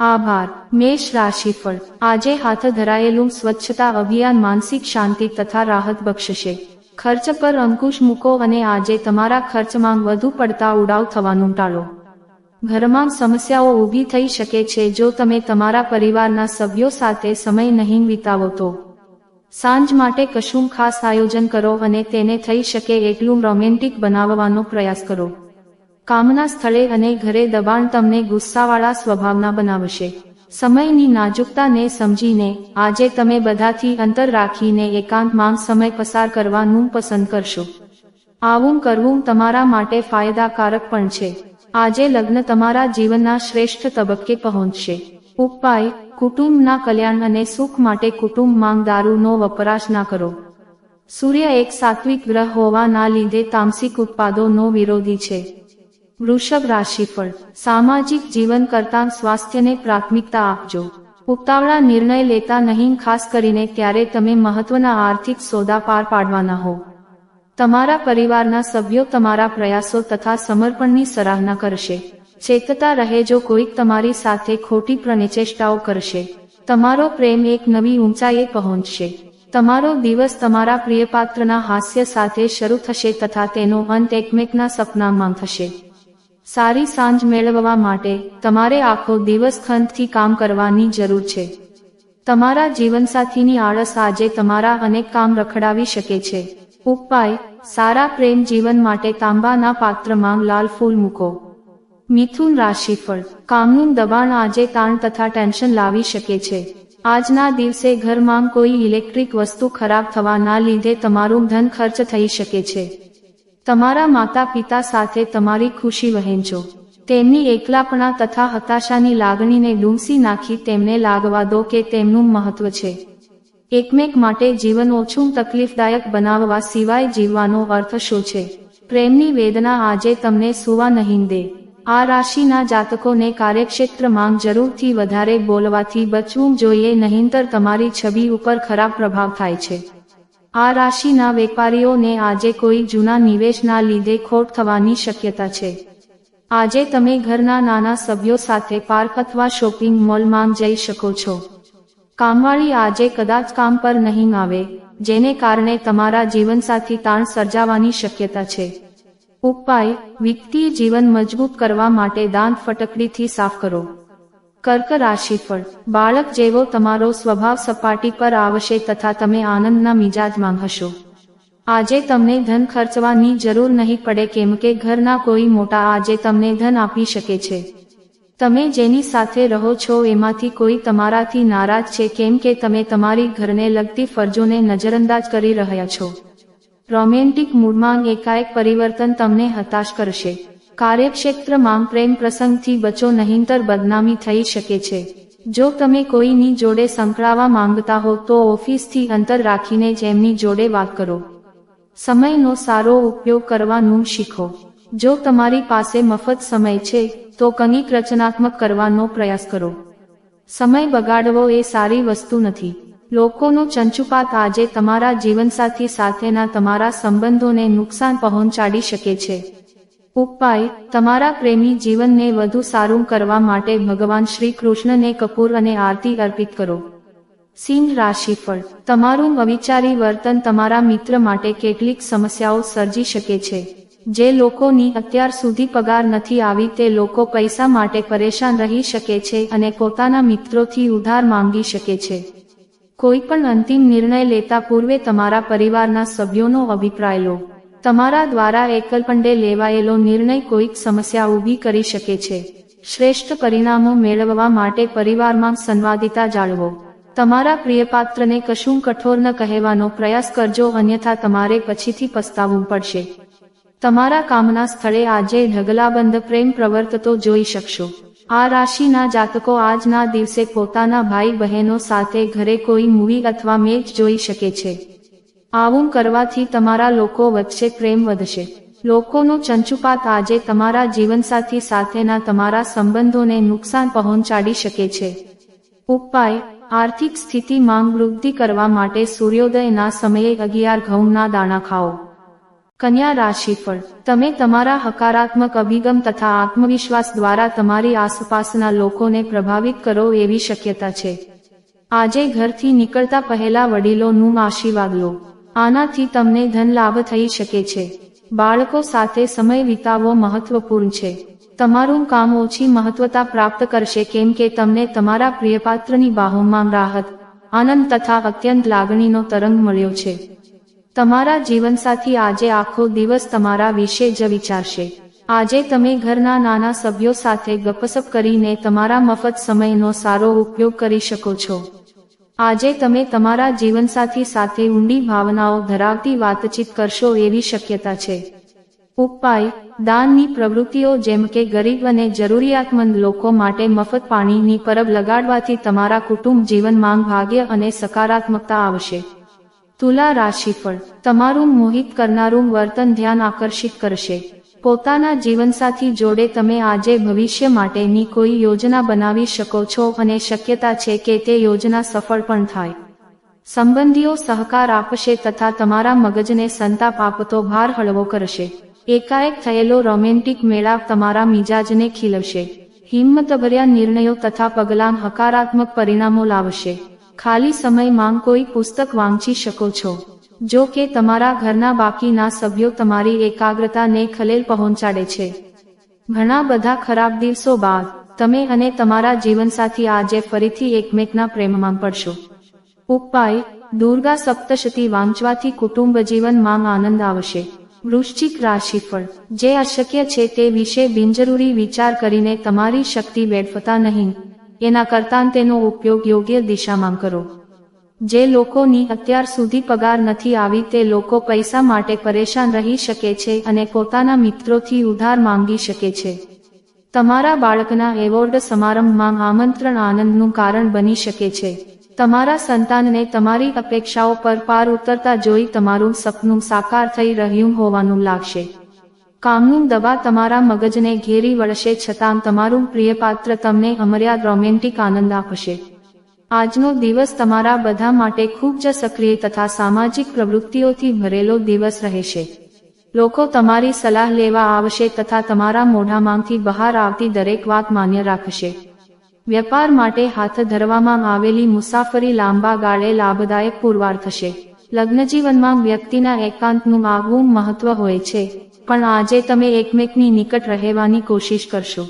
આભાર. મેષ રાશિફળ. આજે હાથ ધરાયેલું સ્વચ્છતા અભિયાન માનસિક શાંતિ તથા રાહત બક્ષશે. ખર્ચ પર અંકુશ મૂકો અને આજે તમારા ખર્ચમાં વધુ પડતા ઉડાવ થવાનું ટાળો. ઘરમાં સમસ્યાઓ ઊભી થઈ શકે છે જો તમે તમારા પરિવારના સભ્યો સાથે સમય નહીં વિતાવો તો. સાંજ માટે કશું ખાસ આયોજન કરો અને તેને થઈ શકે એટલું રોમેન્ટિક બનાવવાનો પ્રયાસ કરો. કામના સ્થળે અને ઘરે દબાણ તમને ગુસ્સાવાળા સ્વભાવના બનાવશે. સમયની નાજુકતાને સમજીને, આજે તમે બધાથી અંતર રાખીને એકાંતમાં સમય પસાર કરવાનું પસંદ કરશો. આવું કરવું તમારા માટે ફાયદાકારક પણ છે. આજે લગ્ન તમારા જીવનના શ્રેષ્ઠ તબક્કે પહોંચશે. ઉપાય, કુટુંબના કલ્યાણ અને સુખ માટે કુટુંબ માંગ દારૂનો વપરાશ ના કરો. સૂર્ય એક સાત્વિક ગ્રહ હોવાના લીધે તામસિક ઉત્પાદોનો વિરોધી છે. વૃષભ રાશિફળ સામાજિક જીવન કરતાં સ્વાસ્થ્યને પ્રાથમિકતા આપજો. ઉતાવળા નિર્ણય લેતા નહીં, ખાસ કરીને ત્યારે તમે મહત્વના આર્થિક સોદા પાર પાડવાના હો. તમારા પરિવારના સભ્યો તમારા પ્રયાસો તથા સમર્પણની સરાહના કરશે. ચેતતા રહેજો કોઈક તમારી સાથે ખોટી પ્રનિચેષ્ટાઓ કરશે. તમારો પ્રેમ એક નવી ઊંચાઈએ પહોંચશે. તમારો દિવસ તમારા પ્રિયપાત્રના હાસ્ય સાથે શરૂ થશે તથા તેનો અંત એકમેકના સપનામાં થશે. સારી સાંજ મેળવવા માટે તમારે આખો દિવસ ખંતથી કામ કરવાની જરૂર છે. તમારા જીવનસાથીની આળસ આજે તમારા અનેક કામ રખડાવી શકે છે. ઉપાય, સારા પ્રેમ જીવન માટે તાંબાના પાત્રમાં લાલ ફૂલ મૂકો. મિથુન રાશિફળ, કામનું દબાણ આજે તાણ તથા ટેન્શન લાવી શકે છે. આજના દિવસે ઘરમાં કોઈ ઇલેક્ટ્રિક વસ્તુ ખરાબ થવાના લીધે તમારું ધન ખર્ચ થઈ શકે છે. તમારા માતા પિતા સાથે તમારી ખુશી વહેંચો. તેમની એકલાપણા તથા હતાશાની લાગણીને ડૂંસી નાખી તેમને લાગવા દો કે તેમનું મહત્વ છે. એકમેક માટે જીવન ઓછું તકલીફદાયક બનાવવા સિવાય જીવવાનો અર્થ શું છે? પ્રેમની વેદના આજે તમને સુવા નહીં દે. આ રાશિના જાતકોને કાર્યક્ષેત્રમાં જરૂરથી વધારે બોલવાથી બચવું જોઈએ નહીંતર તમારી છબી ઉપર ખરાબ પ્રભાવ થાય છે. આ રાશિના વેપારીઓને આજે કોઈ જૂના નિવેશના લીધે ખોટ થવાની શક્યતા છે. આજે તમે ઘરના નાના સભ્યો સાથે પાર્ક અથવા શોપિંગ મોલમાં જઈ શકો છો. કામવાળી આજે કદાચ કામ પર નહીં આવે, જેને કારણે તમારા જીવનસાથી તાણ સર્જાવાની શક્યતા છે. ઉપાય, વિત્તીય જીવન મજબૂત કરવા માટે દાંત ફટકડીથી સાફ કરો. કર્ક રાશિફળ બાળક જેવો તમારો સ્વભાવ સપાટી પર આવશે તથા તમે આનંદના મિજાજમાં હશો. આજે તમને ધન ખર્ચવાની જરૂર નહીં પડે કેમ કે ઘરના કોઈ મોટા આજે તમને ધન આપી શકે છે. તમે જેની સાથે રહો છો એમાંથી કોઈ તમારાથી નારાજ છે કેમ કે તમે તમારી ઘરને લગતી ફરજોને નજરઅંદાજ કરી રહ્યા છો. રોમેન્ટિક મૂડમાં એકાએક પરિવર્તન તમને હતાશ કરશે. કાર્યક્ષેત્રમાં પ્રેમ પ્રસંગથી બચો નહીંતર બદનામી થઈ શકે છે. જો તમે કોઈની જોડે સંકળાવા માંગતા હો તો ઓફિસથી અંતર રાખીને જ એમની જોડે વાત કરો. સમયનો સારો ઉપયોગ કરવાનું શીખો. જો તમારી પાસે મફત સમય છે, તો કંઈક રચનાત્મક કરવાનો પ્રયાસ કરો. સમય બગાડવો એ સારી વસ્તુ નથી. લોકોનો ચંચુપાત આજે તમારા જીવનસાથી સાથેના તમારા સંબંધોને નુકસાન પહોંચાડી શકે છે. ઉપાય, તમારા પ્રેમી જીવનને વધુ સારું કરવા માટે ભગવાન શ્રી કૃષ્ણને કપૂર અને આરતી અર્પિત કરો. સિંહ રાશિફળ, તમારું અવિચારી વર્તન તમારા મિત્ર માટે કેટલીક સમસ્યાઓ સર્જી શકે છે. જે લોકોની અત્યાર સુધી પગાર નથી આવી તે લોકો પૈસા માટે પરેશાન રહી શકે છે અને પોતાના મિત્રોથી ઉધાર માંગી શકે છે. કોઈ પણ અંતિમ નિર્ણય લેતા પૂર્વે તમારા પરિવારના સભ્યોનો અભિપ્રાય લો. તમારા દ્વારા એકલપંડે લેવાયેલો નિર્ણય કોઈક સમસ્યા ઊભી કરી શકે છે. શ્રેષ્ઠ પરિણામો મેળવવા માટે પરિવારમાં સંવાદિતા જાળવો. તમારા પ્રિયપાત્રને કશું કઠોર ન કહેવાનો પ્રયાસ કરજો, અન્યથા તમારે પછીથી પસ્તાવવું પડશે. તમારા કામના સ્થળે આજે ઢગલાબંધ પ્રેમ પ્રવર્તતો જોઈ શકશો. આ રાશિના જાતકો આજના દિવસે પોતાના ભાઈ બહેનો સાથે ઘરે કોઈ મૂવી અથવા મેચ જોઈ શકે છે. આવું કરવાથી તમારા લોકો વચ્ચે પ્રેમ વધશે. લોકોનો ચંચુપાત આજે તમારા જીવનસાથી સાથેના તમારા સંબંધોને નુકસાન પહોંચાડી શકે છે. ઉપાય, આર્થિક સ્થિતિ માંગ વૃદ્ધિ કરવા માટે સૂર્યોદયના સમયે અગિયાર ઘઉંના દાણા ખાઓ. કન્યા રાશિફળ, તમે તમારા હકારાત્મક અભિગમ તથા આત્મવિશ્વાસ દ્વારા તમારી આસપાસના લોકોને પ્રભાવિત કરો એવી શક્યતા છે. આજે ઘરથી નીકળતા પહેલા વડીલોનું આશીર્વાદ લો. આનાથી તમને ધન લાભ થઈ શકે છે. બાળકો સાથે સમય વિતાવવો મહત્વપૂર્ણ છે. તમારું કામ ઓછી મહત્વતા પ્રાપ્ત કરશે કેમ કે તમને તમારા પ્રિયપાત્રની બાહોમાં રાહત, આનંદ તથા અત્યંત લાગણીનો તરંગ મળ્યો છે. તમારા જીવનસાથી આજે આખો દિવસ તમારા વિશે જ વિચારશે. આજે તમે ઘરના નાના સભ્યો સાથે ગપસપ કરીને તમારા મફત સમયનો સારો ઉપયોગ કરી શકો છો. આજે તમે તમારા જીવનસાથી સાથે ઊંડી ભાવનાઓ ધરાવતી વાતચીત કરશો એવી શક્યતા છે. ઉપાય, દાનની પ્રવૃત્તિઓ જેમ કે ગરીબ અને જરૂરિયાતમંદ લોકો માટે મફત પાણીની પરબ લગાડવાથી તમારા કુટુંબ જીવનમાં ભાગ્ય અને સકારાત્મકતા આવશે. તુલા રાશિફળ, તમારું મોહિત કરનારું વર્તન ધ્યાન આકર્ષિત કરશે. પોતાના જીવનસાથી જોડે તમે આજે ભવિષ્ય માટેની કોઈ યોજના બનાવી શકો છો અને શક્યતા છે કે તે યોજના સફળ પણ થાય. સંબંધીઓ સહકાર આપશે તથા તમારા મગજને સંતાપ આપતો ભાર હળવો કરશે. એકાએક થયેલો રોમેન્ટિક મેળાપ તમારા મિજાજને ખીલવશે. હિંમતભર્યા નિર્ણયો તથા પગલાં હકારાત્મક પરિણામો લાવશે. ખાલી સમયમાં કોઈ પુસ્તક વાંચી શકો છો. જો કે તમારા ઘરના બાકીના સભ્યો તમારી એકાગ્રતાને ખલેલ પહોંચાડે છે. ઘણા બધા ખરાબ દિવસો બાદ, તમે અને તમારા જીવનસાથી આજે ફરીથી એકમેકના પ્રેમમાં પડશો. ઉપાય, દુર્ગા સપ્તશતી વાંચવાથી કુટુંબ જીવનમાં આનંદ આવશે. વૃશ્ચિક રાશિફળ, જે અશક્ય છે તે વિશે બિનજરૂરી વિચાર કરીને તમારી શક્તિ વેડફતા નહીં. એના કરતાં તેનો ઉપયોગ યોગ્ય દિશામાં કરો. જે લોકોની અત્યાર સુધી પગાર નથી આવી તે લોકો પૈસા માટે પરેશાન રહી શકે છે અને પોતાના મિત્રોથી ઉધાર માંગી શકે છે. તમારા બાળકના એવોર્ડ સમારંભમાં આમંત્રણ આનંદનું કારણ બની શકે છે. તમારા સંતાનને તમારી અપેક્ષાઓ પર પાર ઉતરતા જોઈ તમારું સપનું સાકાર થઈ રહ્યું હોવાનું લાગશે. કામનું દબા તમારા મગજને ઘેરી વળશે છતાં તમારું પ્રિયપાત્ર તમને અમર્યાદ રોમેન્ટિક આનંદ આપશે. આજનો દિવસ તમારા બધા માટે ખૂબ જ સક્રિય તથા સામાજિક પ્રવૃત્તિઓથી ભરેલો દિવસ રહેશે. લોકો તમારી સલાહ લેવા આવશે તથા તમારા મોઢામાંથી બહાર આવતી દરેક વાત માન્ય રાખશે. વેપાર માટે હાથ ધરવામાં આવેલી મુસાફરી લાંબા ગાળે લાભદાયક પુરવાર થશે. લગ્નજીવનમાં વ્યક્તિના એકાંતનું આગવું મહત્વ હોય છે, પણ આજે તમે એકમેકની નિકટ રહેવાની કોશિશ કરશો.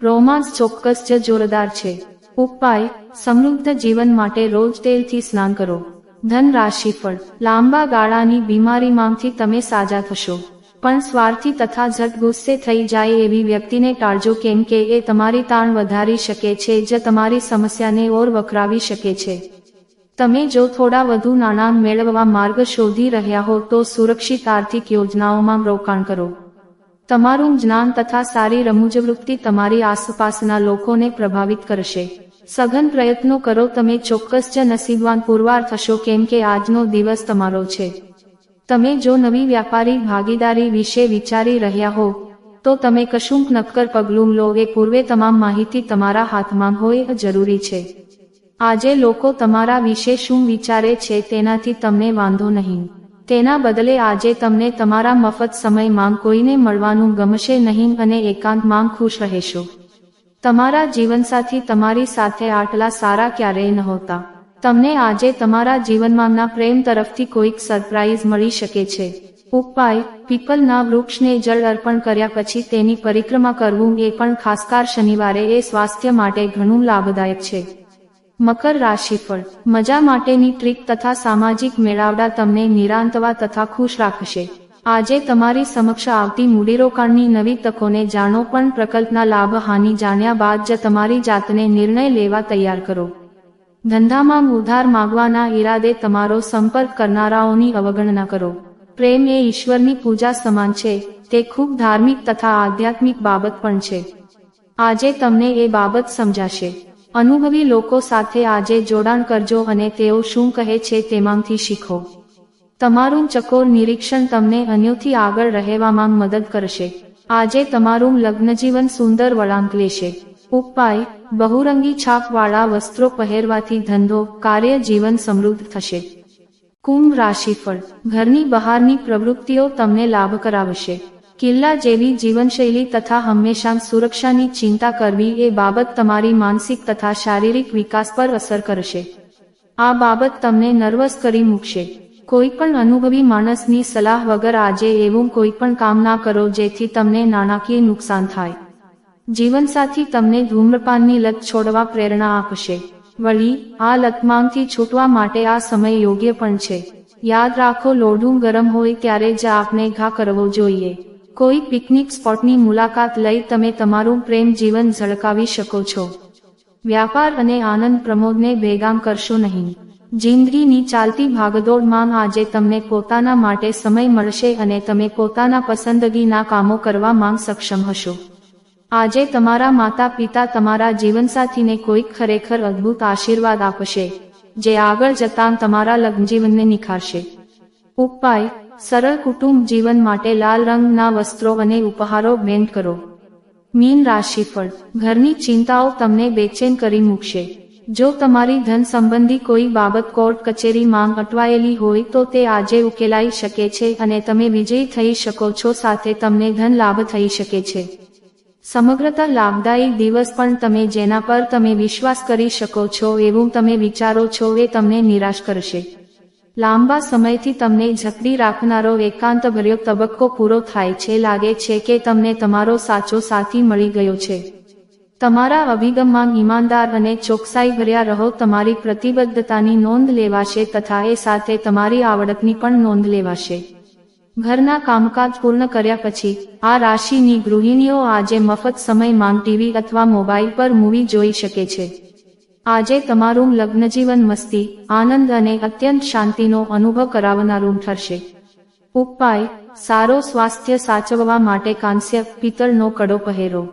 રોમાન્સ ચોક્કસ જ જોરદાર છે. ઉપાય, સમૃદ્ધ જીવન માટે રોજ તેલથી સ્નાન કરો. ધન રાશિફળ લાંબા ગાળાની બીમારીમાંથી તમે સાજા થશો. પણ સ્વાર્થી તથા ઝટ ગુસ્સે થઈ જાય એવી વ્યક્તિને ટાળજો કેમ કે એ તમારી તાણ વધારી શકે છે, જે તમારી સમસ્યાને ઓર વકરાવી શકે છે. તમે જો થોડા વધુ નાણાં મેળવવા માર્ગ શોધી રહ્યા હો, તો સુરક્ષિત આર્થિક યોજનાઓમાં રોકાણ કરો. તમારું જ્ઞાન તથા સારી રમૂજવૃત્તિ તમારી આસપાસના લોકોને પ્રભાવિત કરશે. સઘન પ્રયત્નો કરો, તમે ચોક્કસ જ નસીબવાન પુરવાર થશો, કેમ કે આજનો દિવસ તમારો છે. તમે જો નવી વ્યાપારી, ભાગીદારી વિશે વિચારી રહ્યા હો, તો તમે કશુંક નક્કર પગલું લો, એ પૂર્વે તમામ માહિતી તમારા હાથમાં હોય જરૂરી છે. આજે લોકો તમારા વિશે શું વિચારે છે તેનાથી તમને વાંધો નહીં. તેના બદલે આજે તમને તમારા મફત સમયમાં કોઈને મળવાનું ગમશે નહીં અને એકાંતમાં ખુશ રહેશો. તમારા જીવનસાથી તમારી સાથે આટલા સારા ક્યારેય નહોતા તમને આજે તમારા જીવનમાંના પ્રેમ તરફથી કોઈક સરપ્રાઇઝ મળી શકે છે. ઉપાય, પીપલના વૃક્ષને જળ અર્પણ કર્યા પછી તેની પરિક્રમા કરવું એ પણ ખાસકાર શનિવારે એ સ્વાસ્થ્ય માટે ઘણું લાભદાયક છે. મકર રાશિફળ. મજા માટેની ટ્રીક તથા સામાજિક મેળાવડા તમને નિરાંતવા તથા ખુશ રાખશે. આજે તમારી સમક્ષ આવતી મૂડીરોકાણની નવી તકોને જાણો પણ પ્રકલ્પના લાભ હાનિ જાણ્યા બાદ જ તમારી જાતને નિર્ણય લેવા તૈયાર કરો. ધંધામાં ઉધાર માગવાના ઈરાદે તમારો સંપર્ક કરનારાઓની અવગણના કરો. પ્રેમ એ ઈશ્વરની પૂજા સમાન છે, તે ખૂબ ધાર્મિક તથા આધ્યાત્મિક બાબત પણ છે. આજે તમને એ બાબત સમજાશે. અનુભવી લોકો સાથે આજે જોડાણ કરજો અને તેઓ શું કહે છે તેમાંથી શીખો. તમારું ચકોર નિરીક્ષણ તમને અન્યોથી આગળ રહેવામાં મદદ કરશે. આજે તમારું લગ્નજીવન સુંદર વળાંક લેશે. ઉપાય, બહુરંગી છાપવાળા વસ્ત્રો પહેરવાથી ધંધો, કાર્ય જીવન સમૃદ્ધ થશે. કુંભ રાશિફળ, ઘરની બહારની પ્રવૃત્તિઓ તમને લાભ કરાવશે. કિલ્લા જેવી જીવનશૈલી તથા હંમેશા સુરક્ષાની ચિંતા કરવી એ બાબત તમારી માનસિક તથા શારીરિક વિકાસ પર અસર કરશે. આ બાબત તમને નર્વસ કરી મૂકશે. કોઈ પણ અનુભવી માણસની સલાહ વગર આજે એવું કોઈ પણ કામ ના કરો જેથી તમને નાણાકીય નુકસાન થાય. જીવનસાથી તમને ધૂમ્રપાનની લત છોડવા પ્રેરણા આપશે. વળી, આ લતમાંગથી છૂટવા માટે આ સમય યોગ્ય પણ છે. યાદ રાખો, લોઢું ગરમ હોય ત્યારે જ આપને ઘા કરવો જોઈએ. કોઈ પિકનિક સ્પોટની મુલાકાત લઈ તમે તમારું પ્રેમ જીવન ઝળકાવી શકો છો. વ્યાપાર અને આનંદ પ્રમોદને ભેગામ કરશો નહીં. જિંદગીની ચાલતી ભાગદોડમાં આજે તમને પોતાના માટે સમય મળશે અને તમે પોતાના પસંદગીના કામો કરવામાં સક્ષમ હશો. આજે તમારા માતા પિતા તમારા જીવનસાથીને કોઈક ખરેખર અદ્ભુત આશીર્વાદ આપશે, જે આગળ જતાં તમારા લગ્નજીવનને નિખારશે. ઉપાય, સરળ કુટુંબ જીવન માટે લાલ રંગના વસ્ત્રો અને ઉપહારો ભેટ કરો. મીન રાશિફળ, ઘરની ચિંતાઓ તમને બેચેન કરી મૂકશે. જો તમારી ધન સંબંધી કોઈ બાબત કોર્ટ કચેરી માંગ અટવાયેલી હોય તો તે આજે ઉકેલાઈ શકે છે અને તમે વિજયી થઈ શકો છો સાથે તમને ધન લાભ થઈ શકે છે. સમગ્રતા લાભદાયી દિવસ પણ તમે જેના પર તમે વિશ્વાસ કરી શકો છો એવું તમે વિચારો છો એ તમને નિરાશ કરશે. લાંબા સમયથી તમને જકડી રાખનારો એકાંતભર્યો તબક્કો પૂરો થાય છે, લાગે છે કે તમને તમારો સાચો સાથી મળી ગયો છે. તમારા અભિગમમાં ઈમાનદાર અને ચોકસાઈ ભર્યા રહો, તમારી પ્રતિબદ્ધતાની નોંધ લેવાશે તથા એ સાથે તમારી આવડતની પણ નોંધ લેવાશે. ઘરના કામકાજ પૂર્ણ કર્યા પછી, આ રાશિની ગૃહિણીઓ આજે મફત સમયમાં ટીવી અથવા મોબાઈલ પર મૂવી જોઈ શકે છે. આજે તમારું લગ્નજીવન મસ્તી, આનંદ અને અત્યંત શાંતિનો અનુભવ કરાવનારું ઠરશે. ઉપાય, સારો સ્વાસ્થ્ય સાચવવા માટે કાંસ્ય પિત્તળનો કડો પહેરો.